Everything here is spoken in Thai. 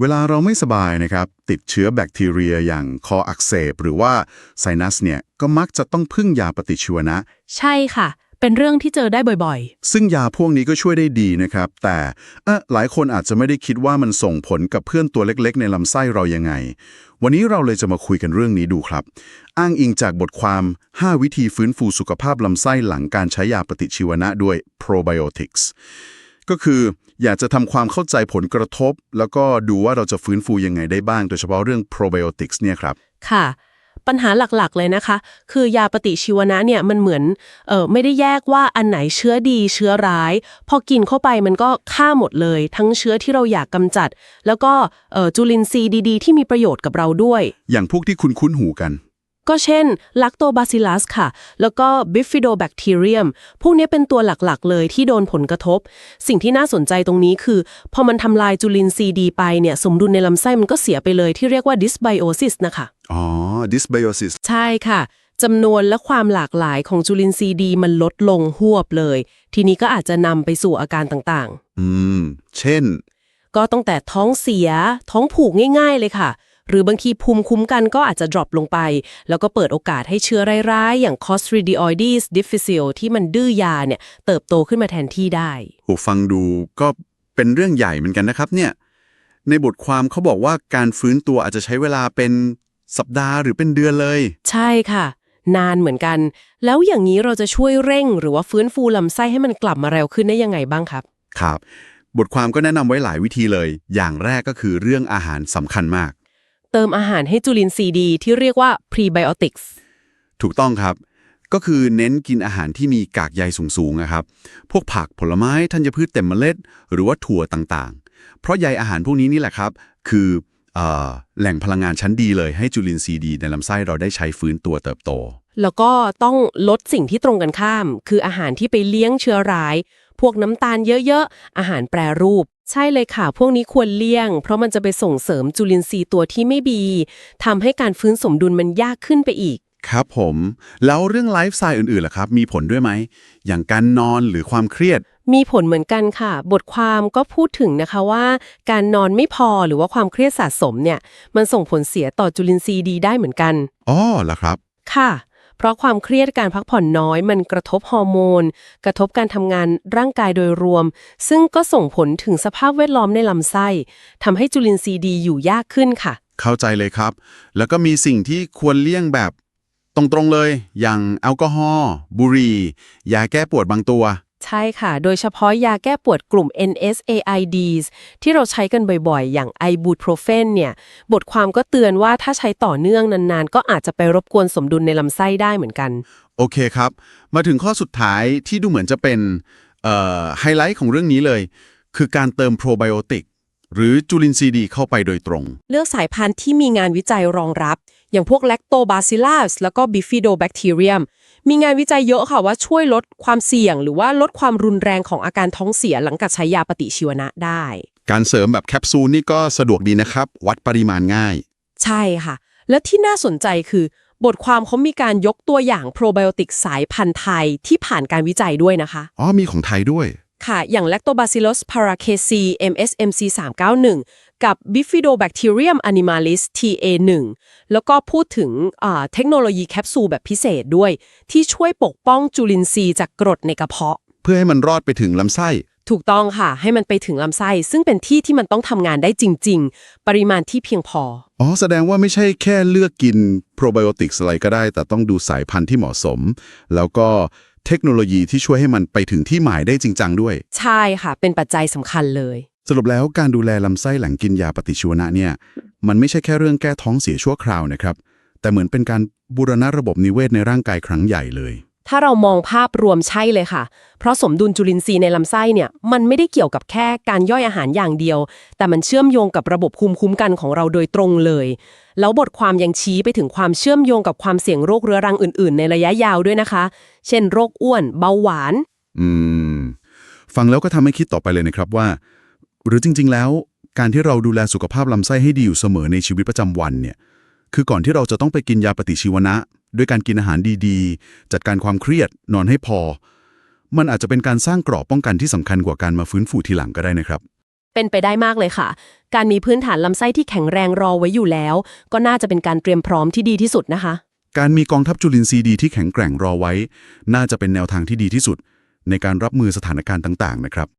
เวลาเราไม่สบายนะครับ ติดเชื้อแบคทีเรียอย่างคออักเสบ หรือว่าไซนัสเนี่ยก็มักจะต้องพึ่งยาปฏิชีวนะ ใช่ค่ะ เป็นเรื่องที่เจอได้บ่อยซึ่งยาพวกนี้ก็ช่วยได้ดีนะครับ แต่เออหลายคนอาจจะไม่ได้คิดว่ามันส่งผลกับเพื่อนตัวเล็กๆ ในลำไส้เรายังไง วันนี้เราเลยจะมาคุยกันเรื่องนี้ดูครับ อ้างอิงจากบทความ 5 วิธีฟื้นฟูสุขภาพลำไส้หลังการใช้ยาปฏิชีวนะด้วย probiotics ก็คืออยากจะทำความเข้าใจผลกระทบ แล้วก็ดูว่าเราจะฟื้นฟูยังไงได้บ้าง โดยเฉพาะเรื่อง probiotics เนี่ยครับๆค่ะ ปัญหาหลักๆเลยนะคะ คือยาปฏิชีวนะเนี่ยมันเหมือนเออไม่ได้แยกว่าอันไหนเชื้อดีเชื้อร้าย พอกินเข้าไปมันก็ฆ่าหมดเลย ทั้งเชื้อที่เราอยากกำจัด แล้วก็เออจุลินทรีย์ดีๆ ที่มีประโยชน์กับเราด้วย อย่างพวกที่คุณคุ้นหูกัน ก็เช่นลักโตบาซิลัสค่ะ แล้วก็บิฟิโดแบคทีเรียมพวกนี้เป็นตัวหลักๆ เลยที่โดนผลกระทบ สิ่งที่น่าสนใจตรงนี้คือ พอมันทำลายจุลินทรีย์ดีไปเนี่ยสมดุลในลำไส้มันก็เสียไปเลยที่เรียกว่า dysbiosis นะคะ อ๋อ dysbiosis ใช่ค่ะจำนวนและความหลากหลายของจุลินทรีย์ดีมันลดลงหวบเลย ทีนี้ก็อาจจะนำไปสู่อาการต่างอืม เช่นๆก็ตั้งแต่ท้องเสียท้องผูกง่าย ๆ เลยค่ะ หรือบางทีภูมิคุ้มกันก็อาจจะ drop ลงไป แล้วก็เปิดโอกาสให้เชื้อร้ายๆ อย่าง Clostridioides difficile ที่มันดื้อยาเนี่ยเติบโตขึ้นมาแทนที่ได้หูฟังดูก็เป็นเรื่องใหญ่เหมือนกันนะครับเนี่ยในบทความเขาบอกว่าการฟื้นตัวอาจจะใช้เวลาเป็นสัปดาห์หรือเป็นเดือนเลย ใช่ค่ะ นานเหมือนกัน แล้วอย่างนี้เราจะช่วยเร่ง หรือว่าฟื้นฟูลำไส้ให้มันกลับมาเร็วขึ้นได้ยังไงบ้างครับ ครับ บทความก็แนะนำไว้หลายวิธีเลย อย่างแรกก็คือเรื่องอาหารสำคัญมาก เติมอาหารให้จุลินทรีย์ดีที่เรียกว่า prebiotics ถูกต้องครับ ก็คือเน้นกินอาหารที่มีกากใยสูงๆนะครับ พวกผักผลไม้ธัญพืชเต็มเมล็ด หรือว่าถั่วต่างๆ เพราะใยอาหารพวกนี้นี่แหละครับ คือเออแหล่งพลังงานชั้นดีเลยให้จุลินทรีย์ดีในลำไส้เราได้ใช้ฟื้นตัวเติบโต แล้วก็ต้องลดสิ่งที่ตรงกันข้าม คืออาหารที่ไปเลี้ยงเชื้อร้าย พวกน้ำตาลเยอะๆอาหารแปรรูป ใช่เลยค่ะ พวกนี้ควรเลี่ยง เพราะมันจะไปส่งเสริมจุลินทรีย์ตัวที่ไม่ดีทำให้การฟื้นสมดุลมันยากขึ้นไปอีก ครับผม แล้วเรื่องไลฟ์สไตล์อื่นๆล่ะครับ มีผลด้วยไหม อย่างการนอนหรือความเครียด มีผลเหมือนกันค่ะ บทความก็พูดถึงนะคะว่า การนอนไม่พอหรือว่าความเครียดสะสมเนี่ย มันส่งผลเสียต่อจุลินทรีย์ดีได้เหมือนกัน อ๋อเหรอครับ ค่ะ เพราะความเครียดการพักผ่อนน้อยมันกระทบฮอร์โมน กระทบการทำงานร่างกายโดยรวม ซึ่งก็ส่งผลถึงสภาพแวดล้อมในลำไส้ทำให้จุลินทรีย์ดีอยู่ยากขึ้นค่ะ เข้าใจเลยครับ แล้วก็มีสิ่งที่ควรเลี่ยงแบบ ตรงๆเลย อย่างแอลกอฮอล์บุหรี่ยาแก้ปวดบางตัว ใช่ค่ะ โดยเฉพาะยาแก้ปวดกลุ่ม NSAIDs ที่เราใช้กันบ่อยๆ อย่างไอบูโทรเฟนเนี่ย บทความก็เตือนว่าถ้าใช้ต่อเนื่องนานๆ ก็อาจจะไปรบกวนสมดุลในลำไส้ได้เหมือนกัน โอเคครับ มาถึงข้อสุดท้ายที่ดูเหมือนจะเป็นเอ่อไฮไลท์ของเรื่องนี้เลย คือการเติมโปรไบโอติกหรือจุลินทรีย์ดีเข้าไปโดยตรง เลือกสายพันธุ์ที่มีงานวิจัยรองรับ อย่างพวก Lactobacillus แล้วก็ Bifidobacterium มี งานวิจัยเยอะค่ะว่าช่วยลดความเสี่ยง หรือว่าลดความรุนแรงของอาการท้องเสียหลังจากใช้ยาปฏิชีวนะได้ การเสริมแบบแคปซูลนี่ก็สะดวกดีนะครับ วัดปริมาณง่าย ใช่ค่ะ และที่น่าสนใจคือบทความเขามีการยกตัวอย่างโปรไบโอติกสายพันธุ์ไทยที่ผ่านการวิจัยด้วยนะคะ อ๋อ มีของไทยด้วย ค่ะ อย่าง Lactobacillus paracasi MSMC 391 กับ Bifidobacterium animalis TA1 แล้วก็พูดถึงอ่าเทคโนโลยีแคปซูลแบบพิเศษด้วย ที่ช่วยปกป้องจุลินทรีย์จากกรดในกระเพาะ เพื่อให้มันรอดไปถึงลำไส้ ถูกต้องค่ะ ให้มันไปถึงลำไส้ ซึ่งเป็นที่ที่มันต้องทำงานได้จริง ๆ ปริมาณที่เพียงพอ อ๋อ แสดงว่าไม่ใช่แค่เลือกกินโปรไบโอติกอะไรก็ได้ แต่ต้องดูสายพันธุ์ที่เหมาะสม แล้วก็เทคโนโลยีที่ช่วยให้มันไปถึงที่หมายได้จริงจังด้วย ใช่ค่ะ เป็นปัจจัยสำคัญเลย สรุปแล้วการดูแลลำไส้หลังกินยาปฏิชีวนะเนี่ย มันไม่ใช่แค่เรื่องแก้ท้องเสียชั่วคราวนะครับ แต่เหมือนเป็นการบูรณะระบบนิเวศในร่างกายครั้งใหญ่เลย ถ้าเรามองภาพรวมใช่เลยค่ะ เพราะสมดุลจุลินทรีย์ในลำไส้เนี่ย มันไม่ได้เกี่ยวกับแค่การย่อยอาหารอย่างเดียว แต่มันเชื่อมโยงกับระบบภูมิคุ้มกันของเราโดยตรงเลย แล้วบทความยังชี้ไปถึงความเชื่อมโยงกับความเสี่ยงโรคเรื้อรังอื่น ๆ ในระยะยาวด้วยนะคะ เช่น โรคอ้วน เบาหวาน อืม ฟังแล้วก็ทำให้คิดต่อไปเลยนะครับว่า หรือจริง ๆ แล้ว การที่เราดูแลสุขภาพลำไส้ให้ดีอยู่เสมอในชีวิตประจำวันเนี่ยคือก่อนที่เราจะต้องไปกินยาปฏิชีวนะ ด้วยการกินอาหารดีๆ จัดการความเครียดนอนให้พอ มันอาจจะเป็นการสร้างกรอบป้องกันที่สำคัญกว่าการมาฟื้นฟูทีหลังก็ได้นะครับ เป็นไปได้มากเลยค่ะ การมีพื้นฐานลำไส้ที่แข็งแรงรอไว้อยู่แล้ว ก็น่าจะเป็นการเตรียมพร้อมที่ดีที่สุดนะคะ การมีกองทัพจุลินทรีย์ดีที่แข็งแกร่งรอไว้ น่าจะเป็นแนวทางที่ดีที่สุด ในการรับมือสถานการณ์ต่าง ๆ นะครับ